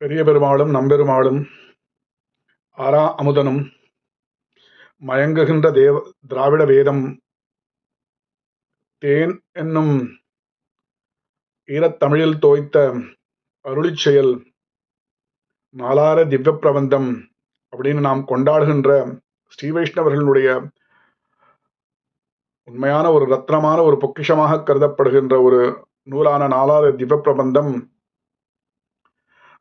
பெரிய பெருமாளும் நம்பெருமாளும் ஆரா அமுதனும் மயங்குகின்ற தேவ திராவிட வேதம் தேன் என்னும் ஈரத்தமிழில் தோய்த்த அருளிச்செயல் நாலார திவ்ய பிரபந்தம் அப்படின்னு நாம் கொண்டாடுகின்ற ஸ்ரீ வைஷ்ணவர்களுடைய உண்மையான ஒரு ரத்னமான ஒரு பொக்கிஷமாக கருதப்படுகின்ற ஒரு நூலான நாலாறு திவ்ய பிரபந்தம்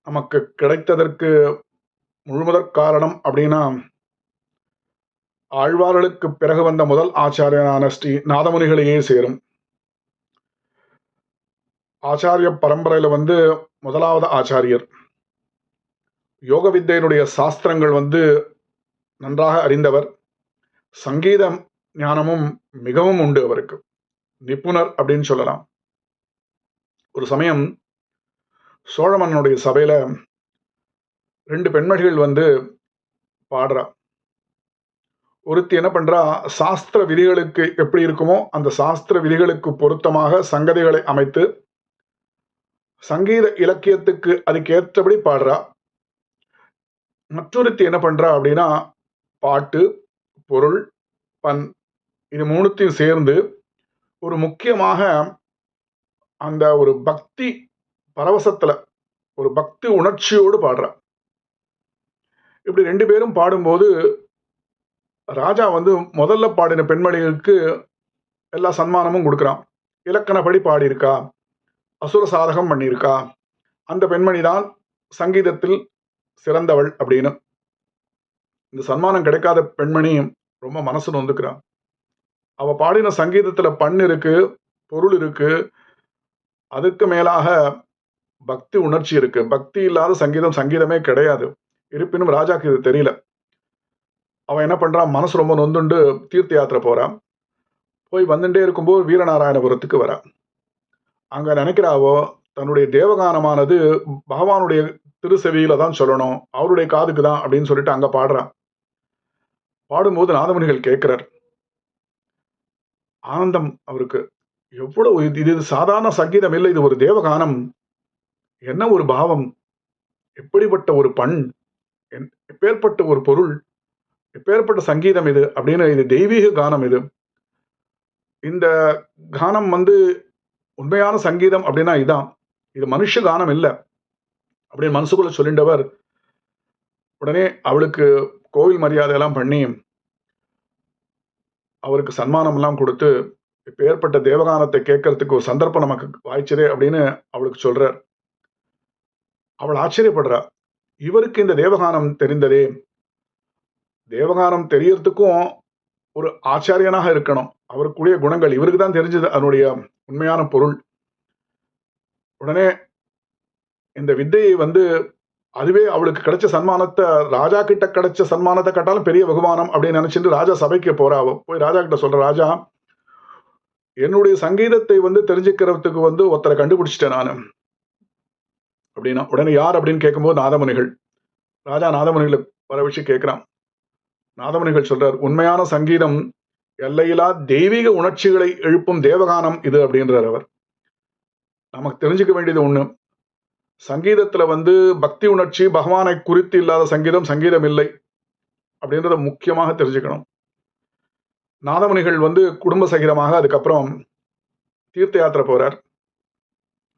நமக்கு கிடைத்ததற்கு முழுமுதற் காரணம் அப்படின்னா ஆழ்வார்களுக்கு பிறகு வந்த முதல் ஆச்சாரியனான ஸ்ரீ நாதமுனிகளையே சேரும். ஆச்சாரிய பரம்பரையில் வந்து முதலாவது ஆச்சாரியர். யோக வித்தையினுடைய சாஸ்திரங்கள் வந்து நன்றாக அறிந்தவர். சங்கீதம் ஞானமும் மிகவும் உண்டு அவருக்கு. நிபுணர் அப்படின்னு சொல்லலாம். ஒரு சமயம் சோழ மன்னனுடைய ரெண்டு பெண்மணிகள் வந்து பாடுறா. ஒருத்தி என்ன பண்ணுறா சாஸ்திர விதிகளுக்கு எப்படி இருக்குமோ அந்த சாஸ்திர விதிகளுக்கு பொருத்தமாக சங்கதிகளை அமைத்து சங்கீத இலக்கியத்துக்கு அதுக்கேற்றபடி பாடுறா. மற்றொருத்தி என்ன பண்ணுறா அப்படின்னா பாட்டு பொருள் பண் இது மூணுத்தையும் சேர்ந்து ஒரு முக்கியமாக அந்த ஒரு பக்தி பரவசத்தில் ஒரு பக்தி உணர்ச்சியோடு பாடுறா. இப்படி ரெண்டு பேரும் பாடும்போது ராஜா வந்து முதல்ல பாடின பெண்மணிகளுக்கு எல்லா சன்மானமும் கொடுக்குறான் இலக்கணப்படி பாடியிருக்கா. அசுர சாதகம் பண்ணியிருக்கா. அந்த பெண்மணி தான் சங்கீதத்தில் சிறந்தவள் அப்படின்னு. இந்த சன்மானம் கிடைக்காத பெண்மணியும் ரொம்ப மனசு நொந்துக்கிறான் அவ பாடின சங்கீதத்துல பண் இருக்கு பொருள் இருக்கு. அதுக்கு மேலாக பக்தி உணர்ச்சி இருக்கு. பக்தி இல்லாத சங்கீதம் சங்கீதமே கிடையாது. இருப்பினும் ராஜாக்கு இது தெரியல. அவன் என்ன பண்ணுறான் மனசு ரொம்ப நொந்துண்டு தீர்த்த யாத்திரை போகிறான் போய் வந்துட்டே இருக்கும்போது வீரநாராயணபுரத்துக்கு வரான். அங்கே நினைக்கிறாவோ தன்னுடைய தேவகானமானது பகவானுடைய திருசெவியில தான் சொல்லணும். அவருடைய காதுக்கு தான் அப்படின்னு சொல்லிட்டு அங்கே பாடுறான். பாடும்போது நாதமணிகள் கேட்கிறார். ஆனந்தம் அவருக்கு. எவ்வளவு இது இது சாதாரண சங்கீதம் இல்லை. இது ஒரு தேவகானம். என்ன ஒரு பாவம்? எப்படிப்பட்ட ஒரு பண்? என்- எப்பேற்பட்ட ஒரு பொருள்? எப்பேற்பட்ட சங்கீதம் இது? அப்படின்னு இது தெய்வீக கானம் இது. இந்த கானம் வந்து உண்மையான சங்கீதம் அப்படின்னா இதான். இது மனுஷ கானம் இல்லை. அப்படின்னு மனசுக்குள்ள சொல்லிண்டவர். உடனே அவளுக்கு கோவில் மரியாதை எல்லாம் பண்ணி அவருக்கு சன்மானம் எல்லாம் கொடுத்து இப்ப ஏற்பட்ட தேவகானத்தை கேட்கறதுக்கு ஒரு சந்தர்ப்பம் நமக்கு வாய்ச்சதே அப்படின்னு அவளுக்கு சொல்றார். அவள் ஆச்சரியப்படுறா. இவருக்கு இந்த தேவகானம் தெரிந்ததே. தேவகானம் தெரியறதுக்கும் ஒரு ஆச்சாரியனாக இருக்கணும். அவருக்குரிய குணங்கள் இவருக்கு தான் தெரிஞ்சது அதனுடைய உண்மையான பொருள். உடனே இந்த வித்தையை வந்து அதுவே அவளுக்கு கிடைச்ச சன்மானத்தை ராஜா கிட்ட கிடைச்ச சன்மானத்தை கட்டாலும் பெரிய வகுமானம் அப்படின்னு நினைச்சிட்டு ராஜா சபைக்கு போறா போய் ராஜா கிட்ட சொல்ற ராஜா என்னுடைய சங்கீதத்தை வந்து தெரிஞ்சுக்கிறதுக்கு வந்து ஒருத்தரை கண்டுபிடிச்சிட்டேன் நான். அப்படின்னா உடனே யார் அப்படின்னு கேட்கும்போது நாதமுனிகள். ராஜா நாதமுனிகளை வர வச்சு கேட்கிறான். நாதமுனிகள் சொல்றார் உண்மையான சங்கீதம் எல்லையிலா தெய்வீக உணர்ச்சிகளை எழுப்பும் தேவகானம் இது அப்படின்றார் அவர். நமக்கு தெரிஞ்சுக்க வேண்டியது ஒன்று சங்கீதத்துல வந்து பக்தி உணர்ச்சி பகவானை குறித்து இல்லாத சங்கீதம் சங்கீதம் இல்லை அப்படின்றத முக்கியமாக தெரிஞ்சுக்கணும். நாதமுனிகள் வந்து குடும்ப சகிதமாக அதுக்கப்புறம் தீர்த்த யாத்திரை போறார்.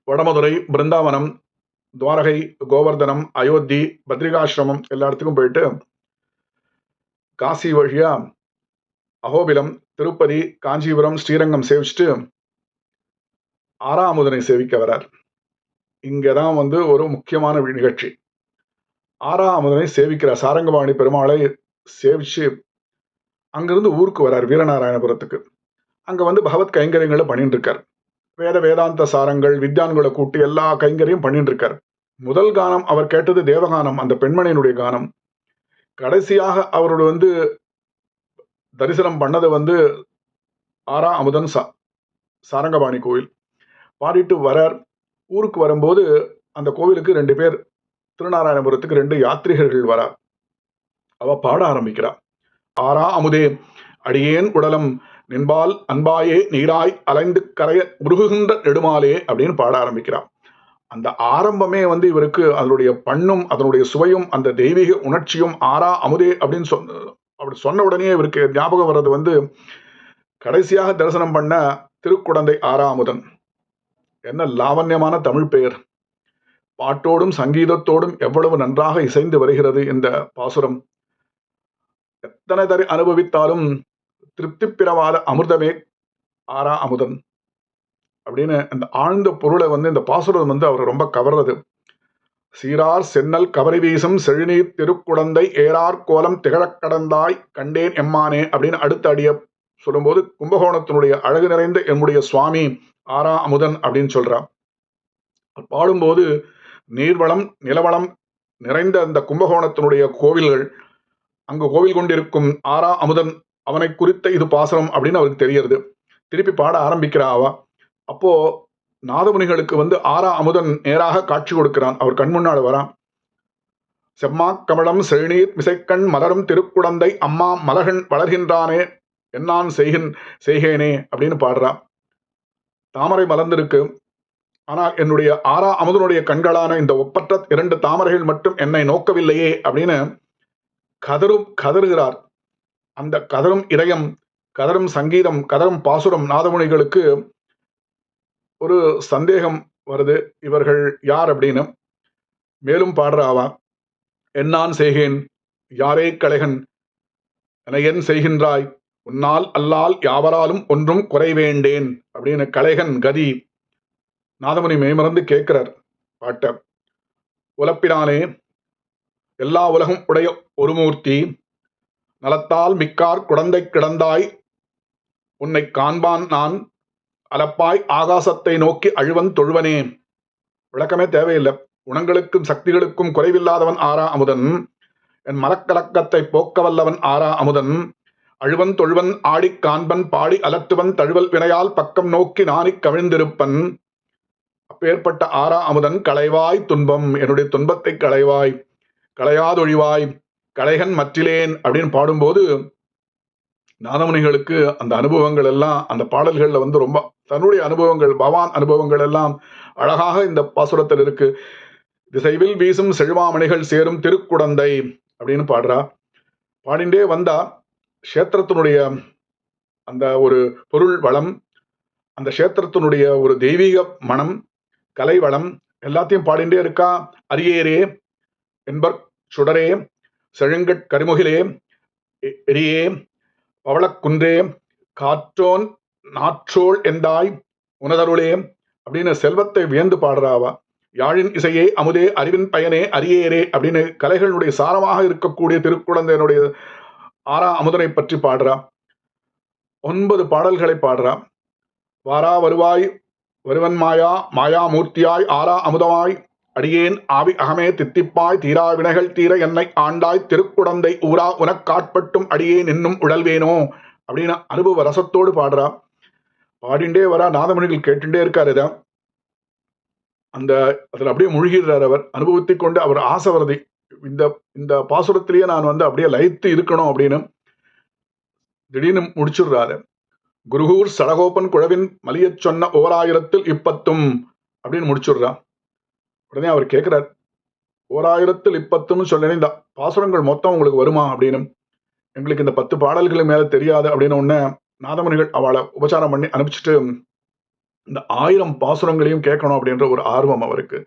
வடமதுரை பிருந்தாவனம் துவாரகை கோவர்தனம் அயோத்தி பத்ரிகாசிரமம் எல்லா இடத்துக்கும் போயிட்டு காசி வழியா அகோபிலம் திருப்பதி காஞ்சிபுரம் ஸ்ரீரங்கம் சேவிச்சுட்டு ஆறாமுதனை சேவிக்க வரார். இங்கதான் வந்து ஒரு முக்கியமான நிகழ்ச்சி. ஆறாமுதனை சேவிக்கிற சாரங்கபாணி பெருமாளை சேவிச்சு அங்கிருந்து ஊருக்கு வரார் வீரநாராயணபுரத்துக்கு. அங்க வந்து பகவத் கைங்கரியங்களை பண்ணிட்டு இருக்கார் வேத வேதாந்த சாரங்கள் வித்யான்களை கூட்டி எல்லா கைங்கரையும் பண்ணிட்டு இருக்கார் முதல் கானம் அவர் கேட்டது தேவகானம் அந்த பெண்மணியினுடைய கானம். கடைசியாக அவரோட வந்து தரிசனம் பண்ணது வந்து ஆரா அமுதன் சா சாரங்கபாணி கோவில் பாடிட்டு வரார். ஊருக்கு வரும்போது அந்த கோவிலுக்கு ரெண்டு பேர் திருநாராயணபுரத்துக்கு ரெண்டு யாத்ரிகர்கள் வரா அவ பாட ஆரம்பிக்கிறா. ஆரா அமுதே அடியேன் உடலம் நின்பால் அன்பாயே நீராய் அலைந்து கரைய உருகுகின்ற நெடுமாலே அப்படின்னு பாட ஆரம்பிக்கிறா அந்த ஆரம்பமே வந்து இவருக்கு அதனுடைய பண்ணும் அதனுடைய சுவையும் அந்த தெய்வீக உணர்ச்சியும் ஆறா அமுதே அப்படின்னு சொன்ன அப்படி சொன்ன உடனே இவருக்கு ஞாபகம் வர்றது வந்து கடைசியாக தரிசனம் பண்ண திருக்குடந்தை ஆறா அமுதன். என்ன லாவண்யமான தமிழ் பெயர். பாட்டோடும் சங்கீதத்தோடும் எவ்வளவு நன்றாக இசைந்து வருகிறது இந்த பாசுரம். எத்தனை தரை அனுபவித்தாலும் திருப்தி பிறவாத அமிர்தமே ஆறா அமுதன் அப்படின்னு அந்த ஆழ்ந்த பொருளை வந்து இந்த பாசுரம் வந்து அவர் ரொம்ப கவர்றது. சீரார் சென்னல் கவரி வீசும் செழுநீர் திருக்குடந்தை ஏறார் கோலம் திகழக் கடந்தாய் கண்டேன் எம்மானே அப்படின்னு அடுத்த அடிய சொல்லும்போது கும்பகோணத்தினுடைய அழகு நிறைந்த என்னுடைய சுவாமி ஆரா அமுதன் அப்படின்னு சொல்றார். பாடும்போது நீர்வளம் நிலவளம் நிறைந்த அந்த கும்பகோணத்தினுடைய கோவில்கள் அங்கு கோவில் கொண்டிருக்கும் ஆரா அமுதன் அவனை குறித்த இது பாசனம் அப்படின்னு அவருக்கு தெரியறது. திருப்பி பாட ஆரம்பிக்கிறா அவ. அப்போ நாதமுனிகளுக்கு வந்து ஆரா அமுதன் நேராக காட்சி கொடுக்கிறான். அவர் கண் முன்னால் வரான் செம்மா கமலம் செழுநீர் மிசைக்கண் மலரும் திருக்குடந்தை அம்மா மலகன் வளர்கின்றானே என்னான் செய்கின் செய்கேனே அப்படின்னு பாடுறான் தாமரை மலர்ந்திருக்கு. ஆனால் என்னுடைய ஆறா அமுதனுடைய கண்களான இந்த ஒப்பற்ற இரண்டு தாமரைகள் மட்டும் என்னை நோக்கவில்லையே அப்படின்னு கதரும் கதறுகிறார். அந்த கதரும் இதயம் கதரும் சங்கீதம் கதரும் பாசுரம் நாதமுனிகளுக்கு ஒரு சந்தேகம் வருது. இவர்கள் யார் அப்படின்னு? மேலும் பாடுறாவா என்னான் செய்கேன் யாரே கலைகன் என என் செய்கின்றாய். உன்னால் அல்லால் யாவராலும் ஒன்றும் குறைவேண்டேன் அப்படின்னு கலைகன் கதி நாதமுனி மெய்மறந்து கேட்கிறார் பாட்ட. உலப்பினாலே எல்லா உலகம் உடைய ஒரு மூர்த்தி நலத்தால் மிக்கார் குழந்தை கிடந்தாய். உன்னை காண்பான் நான். அலப்பாய் ஆகாசத்தை நோக்கி அழுவன் தொழுவனே. விளக்கமே தேவையில்லை. குணங்களுக்கும் சக்திகளுக்கும் குறைவில்லாதவன் ஆரா அமுதன். என் மலக்கலக்கத்தை போக்க வல்லவன் ஆரா அமுதன். அழுவன் தொழுவன் ஆடிக் காண்பன் பாடி அலட்டுவன் தழுவல் வினையால் பக்கம் நோக்கி நானிக் கவிழ்ந்திருப்பன். அப்பேற்பட்ட ஆரா அமுதன் களைவாய் துன்பம். என்னுடைய துன்பத்தை களைவாய். களையாதொழிவாய். கலைகன் மற்றிலேன் அப்படின்னு பாடும்போது நாதமுனிகளுக்கு அந்த அனுபவங்கள் எல்லாம் அந்த பாடல்கள்ல வந்து ரொம்ப தன்னுடைய அனுபவங்கள் பவான் அனுபவங்கள் எல்லாம் அழகாக இந்த பாசுரத்தில் இருக்கு. திசைவில் வீசும் செழுவாமணிகள் சேரும் திருக்குடந்தை அப்படின்னு பாடுறா. பாடிண்டே வந்தா கஷேத்திரத்தினுடைய அந்த ஒரு பொருள் வளம் அந்த கஷேத்திரத்தினுடைய ஒரு தெய்வீக மனம் கலை வளம் எல்லாத்தையும் பாடிண்டே இருக்கா. அரியேரே என்பர் சுடரே செழுங்கட் கரிமுகிலே எரியே பவளக்குன்றே காற்றோன் நாற்றோள் என்றாய் உனதருளே அப்படின்னு செல்வத்தை வியந்து பாடுறாவா? யாழின் இசையே அமுதே அறிவின் பயனே அரியேரே அப்படின்னு கலைகளுடைய சாரமாக இருக்கக்கூடிய திருக்குழந்தையனுடைய ஆறா அமுதனை பற்றி பாடுறா. ஒன்பது பாடல்களை பாடுறா. வாரா வருவாய் வருவன் மாயா மாயா மூர்த்தியாய் ஆரா அமுதமாய் அடியேன் ஆவி அகமே தித்திப்பாய் தீரா வினைகள் தீர என்னை ஆண்டாய் திருக்குடந்தை ஊரா உனக்காட்பட்டும் அடியேன் இன்னும் உடல்வேனோ அப்படின்னு அனுபவ ரசத்தோடு பாடுறா. பாடிண்டே வரா நாதமணிகள் கேட்டுட்டே இருக்காரு இத. அந்த அதில் அப்படியே முழுகிறார் அவர். அனுபவித்துக் கொண்டு அவர் ஆசை வருது. இந்த இந்த பாசுரத்திலேயே நான் வந்து அப்படியே லயித்து இருக்கணும் அப்படின்னு. திடீர்னு முடிச்சிடுறாரு. குருகூர் சடகோபன் குழவின் மலியச் சொன்ன ஓராயிரத்தில் இப்பத்தும் அப்படின்னு முடிச்சுடுறான் உடனே அவர் கேட்கிறார் ஓராயிரத்தில் இப்பத்துன்னு சொல்லி இந்த பாசுரங்கள் மொத்தம் உங்களுக்கு வருமா? அப்படின்னு. எங்களுக்கு இந்த பத்து பாடல்கள் மேலே தெரியாது அப்படின்னு ஒன்று நாதமணிகள் அவளை உபச்சாரம் பண்ணி அனுப்பிச்சிட்டு இந்த ஆயிரம் பாசுரங்களையும் கேட்கணும் அப்படின்ற ஒரு ஆர்வம் அவருக்கு.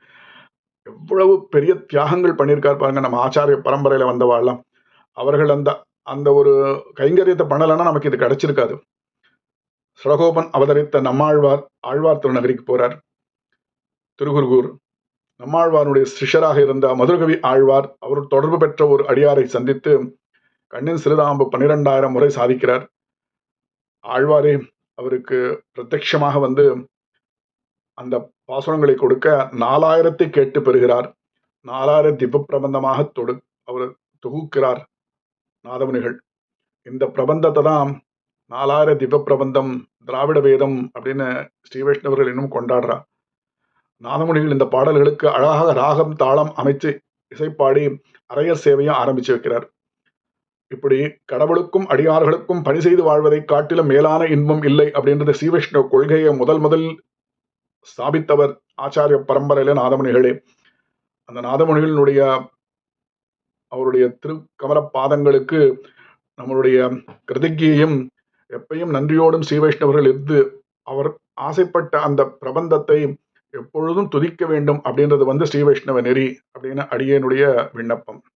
எவ்வளவு பெரிய தியாகங்கள் பண்ணியிருக்கார் பாருங்க நம்ம ஆச்சாரிய பரம்பரையில் வந்தவாள்லாம். அவர்கள் அந்த அந்த ஒரு கைங்கரியத்தை பண்ணலைன்னா நமக்கு இது கிடைச்சிருக்காது. சுரகோபன் அவதரித்த நம்மாழ்வார் ஆழ்வார் திருநகரிக்கு போறார். திருகுருகூர் நம்மாழ்வாருடைய சிஷராக இருந்த மதுரகவி ஆழ்வார் அவர் தொடர்பு பெற்ற ஒரு அடியாரை சந்தித்து கண்ணின் சிறுதாம்பு பன்னிரெண்டாயிரம் முறை சாதிக்கிறார். ஆழ்வாரே அவருக்கு பிரத்யட்சமாக வந்து அந்த பாசுரங்களை கொடுக்க நாலாயிரத்தை கேட்டு பெறுகிறார். நாலாயிரம் திப்பு பிரபந்தமாக தொடு அவர் தொகுக்கிறார் நாதமுனிகள். இந்த பிரபந்தத்தை தான் நாலாயிர திவ்ய பிரபந்தம் திராவிட வேதம் அப்படின்னு ஸ்ரீ வைஷ்ணவர்கள் இன்னும் கொண்டாடுறா. நாதமுனிகள் இந்த பாடல்களுக்கு அழகாக ராகம் தாளம் அமைச்சு இசைப்பாடி அரையர் சேவையும் ஆரம்பித்து வைக்கிறார். இப்படி கடவுளுக்கும் அடியார்களுக்கும் பணி செய்து வாழ்வதை காட்டிலும் மேலான இன்பம் இல்லை அப்படின்றது ஸ்ரீவைஷ்ணவ கொள்கையை முதல் முதல் ஸ்தாபித்தவர் ஆச்சாரிய பரம்பரையில நாதமுனிகளே. அந்த நாதமுனிகளினுடைய அவருடைய திருக்கமல பாதங்களுக்கு நம்மளுடைய கிருதிகையையும் எப்பையும் நன்றியோடும் ஸ்ரீ வைஷ்ணவர்கள் இருந்து அவர் ஆசைப்பட்ட அந்த பிரபந்தத்தை எப்பொழுதும் துதிக்க வேண்டும் அப்படின்றது வந்து ஸ்ரீ வைஷ்ணவ நெறி அப்படின்னு அடியனுடைய விண்ணப்பம்.